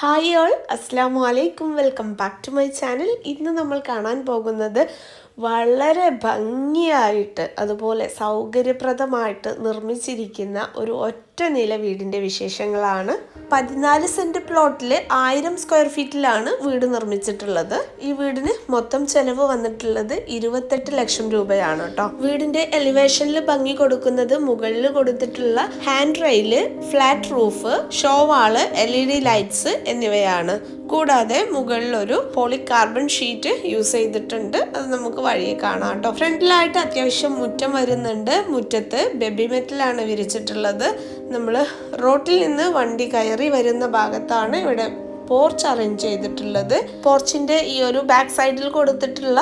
Hi all അസ്സാം വലൈക്കും welcome back to my channel. ഇന്ന് നമ്മൾ കാണാൻ പോകുന്നത് വളരെ ഭംഗിയായിട്ട് അതുപോലെ സൗകര്യപ്രദമായിട്ട് നിർമ്മിച്ചിരിക്കുന്ന ഒരു ഒറ്റ നില വീടിന്റെ വിശേഷങ്ങളാണ്. പതിനാല് സെന്റ് പ്ലോട്ടിൽ ആയിരം സ്ക്വയർ ഫീറ്റിലാണ് വീട് നിർമ്മിച്ചിട്ടുള്ളത്. ഈ വീടിന് മൊത്തം ചെലവ് വന്നിട്ടുള്ളത് ഇരുപത്തെട്ട് ലക്ഷം രൂപയാണ് കേട്ടോ വീടിന്റെ എലിവേഷനിൽ ഭംഗി കൊടുക്കുന്നത് മുകളിൽ കൊടുത്തിട്ടുള്ള hand rail flat roof show wall L E D lights എന്നിവയാണ്. കൂടാതെ മുകളിൽ ഒരു പോളികാർബൺ ഷീറ്റ് യൂസ് ചെയ്തിട്ടുണ്ട്. അത് നമുക്ക് വഴിയെ കാണാം കേട്ടോ. ഫ്രണ്ടിലായിട്ട് അത്യാവശ്യം മുറ്റം വരുന്നുണ്ട്. മുറ്റത്ത് ബെബി മെറ്റലാണ് വിരിച്ചിട്ടുള്ളത്. നമ്മൾ റോട്ടിൽ നിന്ന് വണ്ടി കയറി വരുന്ന ഭാഗത്താണ് ഇവിടെ പോർച്ച് അറേഞ്ച് ചെയ്തിട്ടുള്ളത്. പോർച്ചിന്റെ ഈ ഒരു ബാക്ക് സൈഡിൽ കൊടുത്തിട്ടുള്ള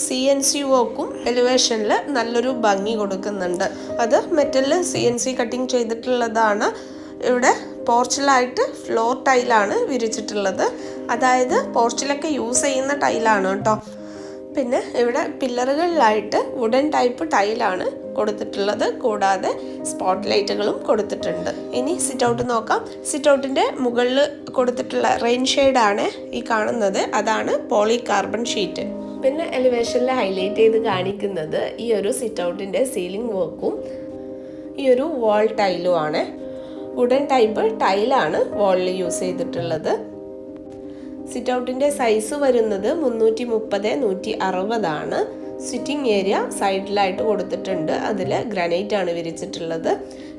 സി എൻ സി വോക്കും എലിവേഷനിൽ നല്ലൊരു ഭംഗി കൊടുക്കുന്നുണ്ട്. അത് മെറ്റലിൽ സി എൻ സി കട്ടിങ് ചെയ്തിട്ടുള്ളതാണ്. ഇവിടെ പോർച്ചിലായിട്ട് ഫ്ലോർ ടൈലാണ് വിരിച്ചിട്ടുള്ളത്. അതായത് പോർച്ചിലൊക്കെ യൂസ് ചെയ്യുന്ന ടൈലാണ് കേട്ടോ. പിന്നെ ഇവിടെ പില്ലറുകളിലായിട്ട് വുഡൻ ടൈപ്പ് ടൈലാണ് കൊടുത്തിട്ടുള്ളത്. കൂടാതെ സ്പോട്ട് ലൈറ്റുകളും കൊടുത്തിട്ടുണ്ട്. ഇനി സിറ്റ് ഔട്ട് നോക്കാം. സിറ്റ് ഔട്ടിന്റെ മുകളിൽ കൊടുത്തിട്ടുള്ള റെയിൻ ഷെയ്ഡാണ് ഈ കാണുന്നത്. അതാണ് പോളി കാർബൺ ഷീറ്റ് പിന്നെ എലിവേഷനിൽ ഹൈലൈറ്റ് ചെയ്ത് കാണിക്കുന്നത് ഈ ഒരു സിറ്റ് ഔട്ടിന്റെ സീലിംഗ് വർക്കും ഈ ഒരു വാൾ ടൈലും ആണ്. വുഡൻ ടൈപ്പ് ടൈലാണ് വാളിൽ യൂസ് ചെയ്തിട്ടുള്ളത്. സിറ്റ് ഔട്ടിന്റെ സൈസ് വരുന്നത് മുന്നൂറ്റി മുപ്പത് നൂറ്റി അറുപതാണ് സിറ്റിംഗ് ഏരിയ സൈഡിലായിട്ട് കൊടുത്തിട്ടുണ്ട്. അതിൽ ഗ്രാനൈറ്റ് ആണ് വിരിച്ചിട്ടുള്ളത്.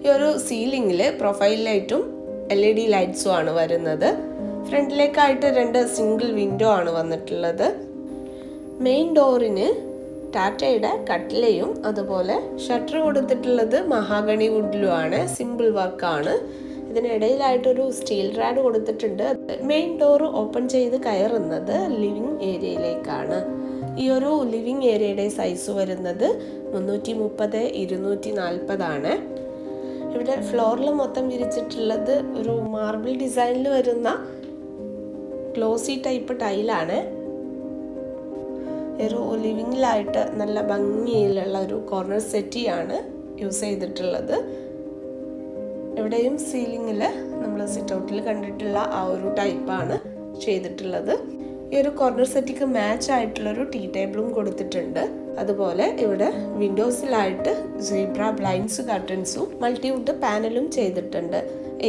ഈ ഒരു സീലിംഗിൽ പ്രൊഫൈൽ ലൈറ്റും എൽ ഇ ഡി ലൈറ്റ്സും ആണ് വരുന്നത്. ഫ്രണ്ടിലേക്കായിട്ട് രണ്ട് സിംഗിൾ വിൻഡോ ആണ് വന്നിട്ടുള്ളത്. മെയിൻ ഡോറിന് ടാറ്റയുടെ കട്ടിലയും അതുപോലെ ഷട്ടർ കൊടുത്തിട്ടുള്ളത് മഹാഗണി വുഡിലുമാണ്. സിമ്പിൾ വർക്കാണ് ഇതിനിടയിലായിട്ടൊരു സ്റ്റീൽ റാഡ് കൊടുത്തിട്ടുണ്ട്. മെയിൻ ഡോർ ഓപ്പൺ ചെയ്ത് കയറുന്നത് ലിവിങ് ഏരിയയിലേക്കാണ് ഈ ഒരു ലിവിങ് ഏരിയയുടെ സൈസ് വരുന്നത് മുന്നൂറ്റി മുപ്പത് ഇരുന്നൂറ്റി നാൽപ്പതാണ് ഇവിടെ ഫ്ലോറിൽ മൊത്തം വിരിച്ചിട്ടുള്ളത് ഒരു മാർബിൾ ഡിസൈനിൽ വരുന്ന ഗ്ലോസി ടൈപ്പ് ടൈലാണ് ഒരു ലിവിങ്ങിലായിട്ട് നല്ല ഭംഗിയിലുള്ള ഒരു കോർണർ സെറ്റിയാണ് യൂസ് ചെയ്തിട്ടുള്ളത്. എവിടെയും സീലിങ്ങിൽ നമ്മൾ സിറ്റ് ഔട്ടിൽ കണ്ടിട്ടുള്ള ആ ഒരു ടൈപ്പാണ് ചെയ്തിട്ടുള്ളത്. ഈ ഒരു കോർണർ സെറ്റിക്ക് മാച്ച് ആയിട്ടുള്ളൊരു ടീ ടേബിളും കൊടുത്തിട്ടുണ്ട്. അതുപോലെ ഇവിടെ വിൻഡോസിലായിട്ട് സീബ്ര ബ്ലൈൻഡ്സ് കർട്ടൻസും മൾട്ടിവുഡ് പാനലും ചെയ്തിട്ടുണ്ട്.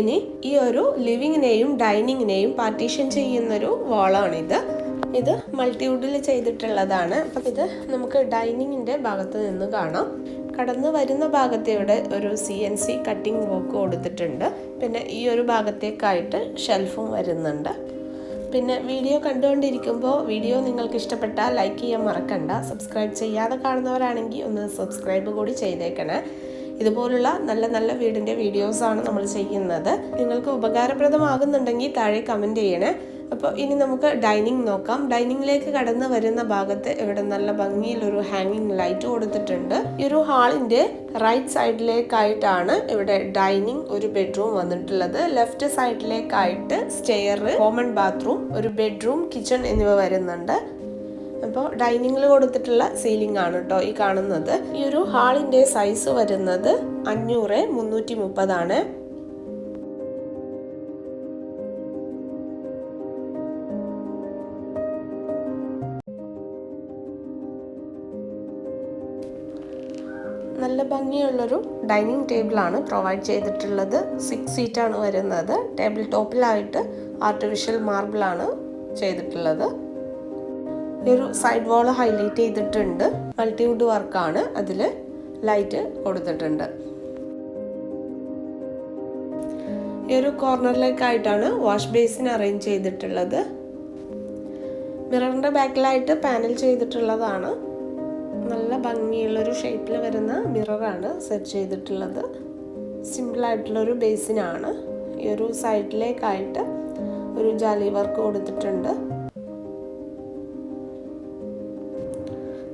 ഇനി ഈ ഒരു ലിവിങ്ങിനെയും ഡൈനിങ്ങിനെയും പാർട്ടീഷൻ ചെയ്യുന്നൊരു വാളാണിത് ഇത് മൾട്ടിവുഡിൽ ചെയ്തിട്ടുള്ളതാണ്. അപ്പം ഇത് നമുക്ക് ഡൈനിങ്ങിന്റെ ഭാഗത്ത് നിന്ന് കാണാം. കടന്നു വരുന്ന ഭാഗത്ത് ഇവിടെ ഒരു C N C cutting work കൊടുത്തിട്ടുണ്ട്. പിന്നെ ഈ ഒരു ഭാഗത്തേക്കായിട്ട് ഷെൽഫും വരുന്നുണ്ട്. പിന്നെ വീഡിയോ കണ്ടുകൊണ്ടിരിക്കുമ്പോൾ വീഡിയോ നിങ്ങൾക്ക് ഇഷ്ടപ്പെട്ടാൽ ലൈക്ക് ചെയ്യാൻ മറക്കണ്ട. സബ്സ്ക്രൈബ് ചെയ്യാതെ കാണുന്നവരാണെങ്കിൽ ഒന്ന് സബ്സ്ക്രൈബ് കൂടി ചെയ്തേക്കണേ. ഇതുപോലുള്ള നല്ല നല്ല വീടിന്റെ വീഡിയോസാണ് നമ്മൾ ചെയ്യുന്നത്. നിങ്ങൾക്ക് ഉപകാരപ്രദമാകുന്നുണ്ടെങ്കിൽ താഴെ കമന്റ് ചെയ്യണേ. അപ്പോൾ ഇനി നമുക്ക് ഡൈനിങ് നോക്കാം. ഡൈനിങ്ങിലേക്ക് കടന്നു വരുന്ന ഭാഗത്ത് ഇവിടെ നല്ല ഭംഗിയിലൊരു ഹാങ്ങിങ് ലൈറ്റ് കൊടുത്തിട്ടുണ്ട്. ഈ ഒരു ഹാളിന്റെ റൈറ്റ് സൈഡിലേക്കായിട്ടാണ് ഇവിടെ ഡൈനിങ് ഒരു ബെഡ്റൂം വന്നിട്ടുള്ളത്. ലെഫ്റ്റ് സൈഡിലേക്കായിട്ട് സ്റ്റെയർ കോമൺ ബാത്റൂം ഒരു ബെഡ്റൂം കിച്ചൺ എന്നിവ വരുന്നുണ്ട്. അപ്പോൾ ഡൈനിങ്ങിൽ കൊടുത്തിട്ടുള്ള സീലിംഗ് ആണ് കേട്ടോ ഈ കാണുന്നത്. ഈ ഒരു ഹാളിന്റെ സൈസ് വരുന്നത് അഞ്ഞൂറ് മുന്നൂറ്റി മുപ്പതാണ്. ഭംഗിയുള്ളൊരു ഡൈനിങ് ടേബിളാണ് പ്രൊവൈഡ് ചെയ്തിട്ടുള്ളത്. സിക്സ് സീറ്റാണ് വരുന്നത്. ടേബിൾ ടോപ്പിലായിട്ട് ആർട്ടിഫിഷ്യൽ മാർബിളാണ് ചെയ്തിട്ടുള്ളത്. ഒരു സൈഡ് വാൾ ഹൈലൈറ്റ് ചെയ്തിട്ടുണ്ട്. മൾട്ടിവുഡ് വർക്കാണ് അതിൽ ലൈറ്റ് കൊടുത്തിട്ടുണ്ട്. ഈ ഒരു കോർണറിലേക്കായിട്ടാണ് വാഷ് ബേസിൻ അറേഞ്ച് ചെയ്തിട്ടുള്ളത്. മിററിന്റെ ബാക്കിലായിട്ട് പാനൽ ചെയ്തിട്ടുള്ളതാണ്. നല്ല ഭംഗിയുള്ളൊരു ഷേപ്പിൽ വരുന്ന മിററാണ് സെറ്റ് ചെയ്തിട്ടുള്ളത്. സിമ്പിളായിട്ടുള്ളൊരു ബേസിനാണ് ഈ ഒരു സൈഡിലേക്കായിട്ട് ഒരു ജാലി വർക്ക് കൊടുത്തിട്ടുണ്ട്.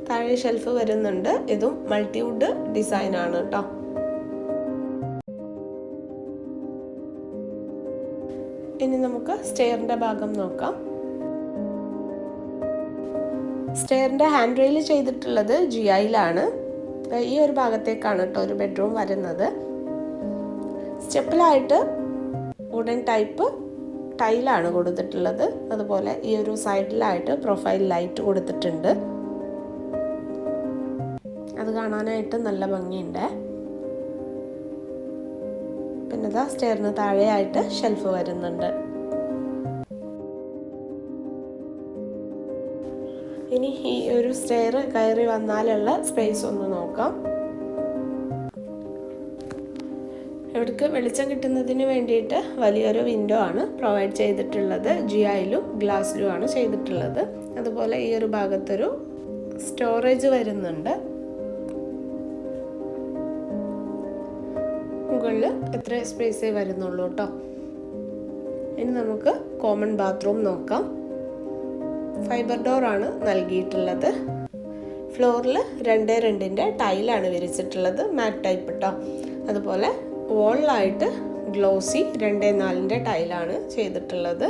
താഴെ ഷെൽഫ് വരുന്നുണ്ട്. ഇതും മൾട്ടിവുഡ് ഡിസൈൻ ആണ് കേട്ടോ ഇനി നമുക്ക് സ്റ്റെയറിന്റെ ഭാഗം നോക്കാം. സ്റ്റെയറിന്റെ ഹാൻഡ് റെയിൽ ചെയ്തിട്ടുള്ളത് ജി ഐയിലാണ് ഈ ഒരു ഭാഗത്തേക്കാണ് കേട്ടോ ഒരു ബെഡ്റൂം വരുന്നത്. സ്റ്റെപ്പിലായിട്ട് വുഡൻ ടൈപ്പ് ടൈലാണ് കൊടുത്തിട്ടുള്ളത്. അതുപോലെ ഈ ഒരു സൈഡിലായിട്ട് പ്രൊഫൈൽ ലൈറ്റ് കൊടുത്തിട്ടുണ്ട്. അത് കാണാനായിട്ട് നല്ല ഭംഗിയുണ്ട്. പിന്നെ ഇതാ സ്റ്റെയറിന് താഴെയായിട്ട് ഷെൽഫ് വരുന്നുണ്ട്. ഇനി ഈ ഒരു സ്റ്റെയർ കയറി വന്നാലുള്ള സ്പേസ് ഒന്ന് നോക്കാം. ഇവിടേക്ക് വെളിച്ചം കിട്ടുന്നതിന് വേണ്ടിയിട്ട് വലിയൊരു വിൻഡോ ആണ് പ്രൊവൈഡ് ചെയ്തിട്ടുള്ളത്. ജിയായിലും ഗ്ലാസ്സിലും ആണ് ചെയ്തിട്ടുള്ളത്. അതുപോലെ ഈ ഒരു ഭാഗത്തൊരു സ്റ്റോറേജ് വരുന്നുണ്ട്. മുകളിൽ എത്ര സ്പേസേ വരുന്നുള്ളൂ കേട്ടോ ഇനി നമുക്ക് കോമൺ ബാത്റൂം നോക്കാം. ഫൈബർ ഡോറാണ് നൽകിയിട്ടുള്ളത്. ഫ്ലോറിൽ രണ്ട് രണ്ടിന്റെ ടൈലാണ് വിരിച്ചിട്ടുള്ളത് മാറ്റ് ടൈപ്പ് കേട്ടോ അതുപോലെ വോളിലായിട്ട് ഗ്ലോസി രണ്ട് നാലിന്റെ ടൈലാണ് ചെയ്തിട്ടുള്ളത്.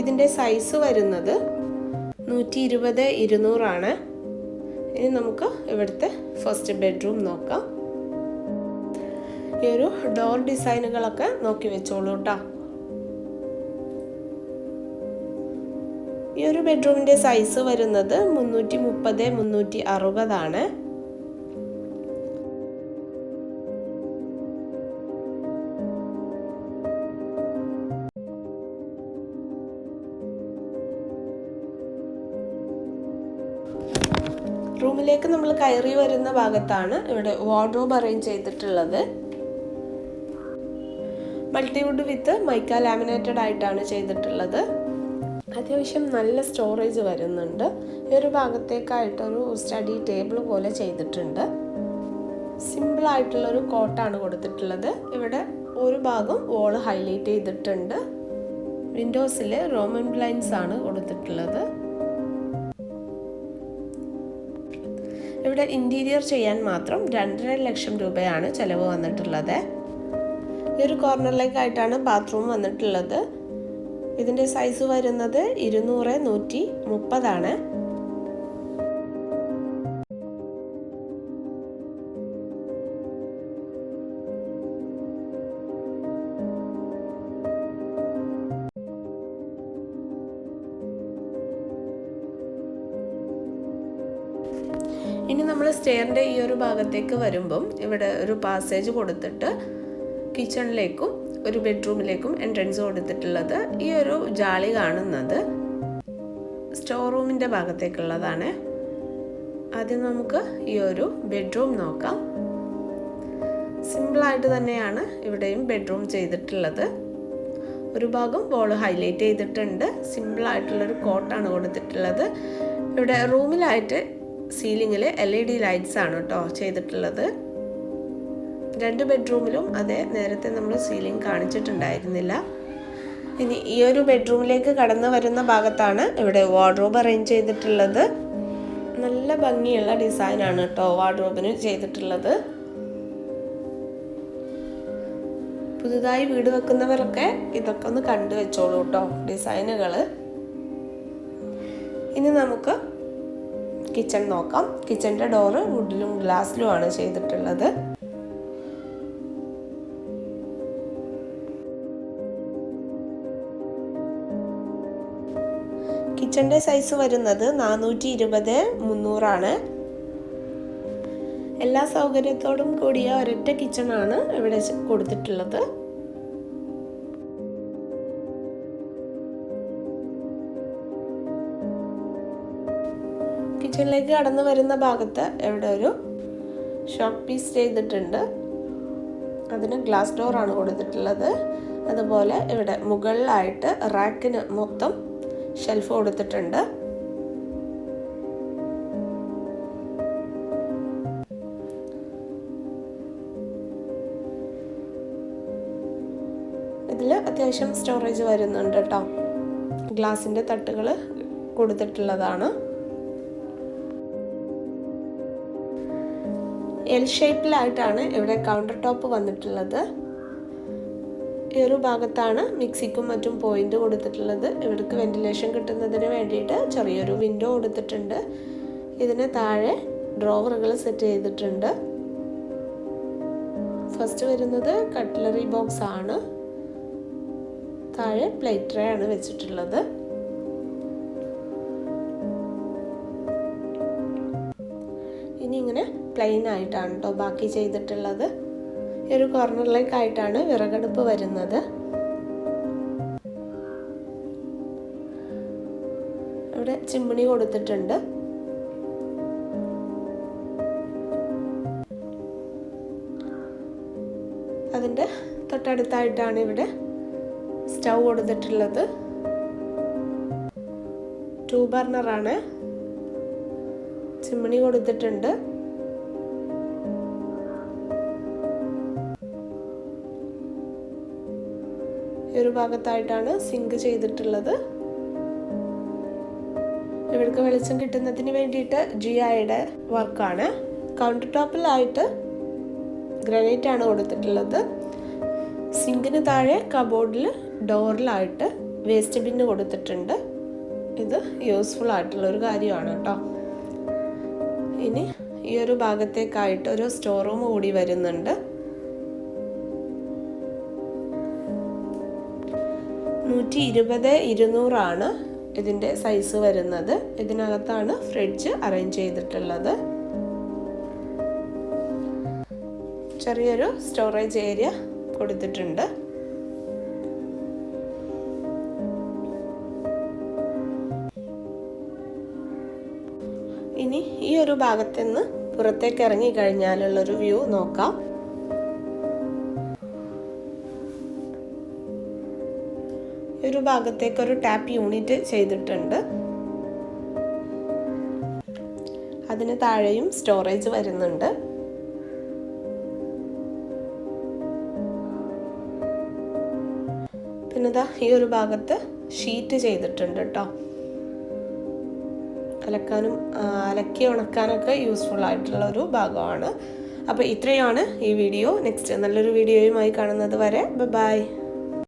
ഇതിന്റെ സൈസ് വരുന്നത് നൂറ്റി ഇരുപത് ഇരുന്നൂറാണ്. ഇനി നമുക്ക് ഇവിടുത്തെ ഫസ്റ്റ് ബെഡ്റൂം നോക്കാം. ഈ ഒരു ഡോർ ഡിസൈനുകളൊക്കെ നോക്കി വെച്ചോളൂ കേട്ടോ ഈ ഒരു ബെഡ്റൂമിന്റെ സൈസ് വരുന്നത് മുന്നൂറ്റി മുപ്പത് മുന്നൂറ്റി അറുപതാണ് റൂമിലേക്ക് നമ്മൾ കയറി വരുന്ന ഭാഗത്താണ് ഇവിടെ വാർഡ്രോബ് അറേഞ്ച് ചെയ്തിട്ടുള്ളത്. മൾട്ടിവുഡ് വിത്ത് മൈക്ക ലാമിനേറ്റഡ് ആയിട്ടാണ് ചെയ്തിട്ടുള്ളത്. അത്യാവശ്യം നല്ല സ്റ്റോറേജ് വരുന്നുണ്ട്. ഈ ഒരു ഭാഗത്തേക്കായിട്ടൊരു സ്റ്റഡി ടേബിൾ പോലെ ചെയ്തിട്ടുണ്ട്. സിമ്പിൾ ആയിട്ടുള്ളൊരു കോട്ടാണ് കൊടുത്തിട്ടുള്ളത്. ഇവിടെ ഒരു ഭാഗം വോൾ ഹൈലൈറ്റ് ചെയ്തിട്ടുണ്ട്. വിൻഡോസിൽ റോമൻ ബ്ലൈൻസ് ആണ് കൊടുത്തിട്ടുള്ളത്. ഇവിടെ ഇന്റീരിയർ ചെയ്യാൻ മാത്രം രണ്ടര ലക്ഷം രൂപയാണ് ചിലവ് വന്നിട്ടുള്ളത്. ഈ ഒരു കോർണറിലേക്കായിട്ടാണ് ബാത്റൂം വന്നിട്ടുള്ളത്. ഇതിന്റെ സൈസ് വരുന്നത് ഇരുന്നൂറ് നൂറ്റി മുപ്പതാണ്. ഇനി നമ്മൾ സ്റ്റെയറിന്റെ ഈ ഒരു ഭാഗത്തേക്ക് വരുമ്പം ഇവിടെ ഒരു പാസേജ് കൊടുത്തിട്ട് കിച്ചണിലേക്കും ഒരു ബെഡ്റൂമിലേക്കും എൻട്രൻസ് കൊടുത്തിട്ടുള്ളത് ഈ ഒരു ജാളി കാണുന്നത്. സ്റ്റോർ റൂമിന്റെ ഭാഗത്തേക്കുള്ളതാണ്. ആദ്യം നമുക്ക് ഈ ഒരു ബെഡ്റൂം നോക്കാം. സിമ്പിളായിട്ട് തന്നെയാണ് ഇവിടെയും ബെഡ്റൂം ചെയ്തിട്ടുള്ളത്. ഒരു ഭാഗം ബോൾ ഹൈലൈറ്റ് ചെയ്തിട്ടുണ്ട്. സിമ്പിളായിട്ടുള്ളൊരു കോട്ടാണ് കൊടുത്തിട്ടുള്ളത്. ഇവിടെ റൂമിലായിട്ട് സീലിങ്ങിൽ എൽ ഇ ഡി ലൈറ്റ്സ് ആണ് കേട്ടോ ചെയ്തിട്ടുള്ളത്. രണ്ട് ബെഡ്റൂമിലും അതെ നേരത്തെ നമ്മൾ സീലിംഗ് കാണിച്ചിട്ടുണ്ടായിരുന്നില്ല. ഇനി ഈ ഒരു ബെഡ്റൂമിലേക്ക് കടന്നു വരുന്ന ഭാഗത്താണ് ഇവിടെ വാർഡ്രോബ് അറേഞ്ച് ചെയ്തിട്ടുള്ളത്. നല്ല ഭംഗിയുള്ള ഡിസൈനാണ് കേട്ടോ വാർഡ്രോബിന് ചെയ്തിട്ടുള്ളത്. പുതുതായി വീട് വെക്കുന്നവരൊക്കെ ഇതൊക്കെ ഒന്ന് കണ്ടു വെച്ചോളൂ കേട്ടോ ഡിസൈനുകൾ ഇനി നമുക്ക് കിച്ചൺ നോക്കാം. കിച്ചന്റെ ഡോറ് വുഡിലും ഗ്ലാസ്സിലുമാണ് ചെയ്തിട്ടുള്ളത്. കിച്ചന്റെ സൈസ് വരുന്നത് നാനൂറ്റി ഇരുപത് മുന്നൂറാണ്. എല്ലാ സൗകര്യത്തോടും കൂടിയ ഒരൊറ്റ ആണ് ഇവിടെ കൊടുത്തിട്ടുള്ളത്. കിച്ചണിലേക്ക് കടന്നു വരുന്ന ഭാഗത്ത് ഇവിടെ ഒരു ഷോപ്പ് പീസ് ചെയ്തിട്ടുണ്ട്. അതിന് ഗ്ലാസ് ഡോറാണ് കൊടുത്തിട്ടുള്ളത്. അതുപോലെ ഇവിടെ മുകളിലായിട്ട് റാക്കിന് മൊത്തം ഷെൽഫ് കൊടുത്തിട്ടുണ്ട്. ഇതിൽ അത്യാവശ്യം സ്റ്റോറേജ് വരുന്നുണ്ട് കേട്ടോ ഗ്ലാസിന്റെ തട്ടുകൾ കൊടുത്തിട്ടുള്ളതാണ്. എൽ ഷേപ്പിലായിട്ടാണ് ഇവിടെ കൗണ്ടർ ടോപ്പ് വന്നിട്ടുള്ളത്. ഈ ഒരു ഭാഗത്താണ് മിക്സിക്കും മറ്റും പോയിന്റ് കൊടുത്തിട്ടുള്ളത്. ഇവിടേക്ക് വെന്റിലേഷൻ കിട്ടുന്നതിന് വേണ്ടിയിട്ട് ചെറിയൊരു വിൻഡോ കൊടുത്തിട്ടുണ്ട്. ഇതിന് താഴെ ഡ്രോവറുകൾ സെറ്റ് ചെയ്തിട്ടുണ്ട്. ഫസ്റ്റ് വരുന്നത് കട്ട്ലറി ബോക്സ് ആണ്. താഴെ പ്ലേറ്റ് ട്രേ ആണ് വെച്ചിട്ടുള്ളത്. ഇനി ഇങ്ങനെ പ്ലെയിൻ ആയിട്ടാണ് കേട്ടോ ബാക്കി ചെയ്തിട്ടുള്ളത്. ഒരു കോർണറിലേക്കായിട്ടാണ് വിറകടുപ്പ് വരുന്നത്. ഇവിടെ ചിമ്മിണി കൊടുത്തിട്ടുണ്ട്. അതിന്റെ തൊട്ടടുത്തായിട്ടാണ് ഇവിടെ സ്റ്റൗ കൊടുത്തിട്ടുള്ളത്. ടൂ ബർണറാണ് ചിമ്മിണി കൊടുത്തിട്ടുണ്ട്. ഈ ഒരു ഭാഗത്തായിട്ടാണ് സിങ്ക് ചെയ്തിട്ടുള്ളത്. ഇവർക്ക് വെളിച്ചം കിട്ടുന്നതിന് വേണ്ടിയിട്ട് ജി ഐയുടെ വർക്കാണ്. കൗണ്ടർ ടോപ്പിലായിട്ട് ഗ്രനൈറ്റ് ആണ് കൊടുത്തിട്ടുള്ളത്. സിങ്കിന് താഴെ കബോർഡിൽ ഡോറിലായിട്ട് വേസ്റ്റ് ബിന്ന് കൊടുത്തിട്ടുണ്ട്. ഇത് യൂസ്ഫുൾ ആയിട്ടുള്ള ഒരു കാര്യമാണ് കേട്ടോ. ഇനി ഈ ഒരു ഭാഗത്തേക്കായിട്ട് ഒരു സ്റ്റോർ റൂം കൂടി വരുന്നുണ്ട്. നൂറ്റി ഇരുപത് ഇരുന്നൂറാണ് ഇതിന്റെ സൈസ് വരുന്നത്. ഇതിനകത്താണ് ഫ്രിഡ്ജ് അറേഞ്ച് ചെയ്തിട്ടുള്ളത്. ചെറിയൊരു സ്റ്റോറേജ് ഏരിയ കൊടുത്തിട്ടുണ്ട്. ഇനി ഈ ഒരു ഭാഗത്ത് നിന്ന് പുറത്തേക്ക് ഇറങ്ങി കഴിഞ്ഞാലുള്ളൊരു വ്യൂ നോക്കാം. ഭാഗത്തേക്ക് ഒരു ടാപ്പ് യൂണിറ്റ് ചെയ്തിട്ടുണ്ട്. അതിന് താഴെയും സ്റ്റോറേജ് വരുന്നുണ്ട്. പിന്നെ ഈ ഒരു ഭാഗത്ത് ഷീറ്റ് ചെയ്തിട്ടുണ്ട് കേട്ടോ അലക്കാനും അലക്കി ഉണക്കാനൊക്കെ യൂസ്ഫുൾ ആയിട്ടുള്ള ഒരു ഭാഗമാണ്. അപ്പോൾ ഇത്രയാണ് ഈ വീഡിയോ. നെക്സ്റ്റ് നല്ലൊരു വീഡിയോയുമായി കാണുന്നത് വരെ. ബൈ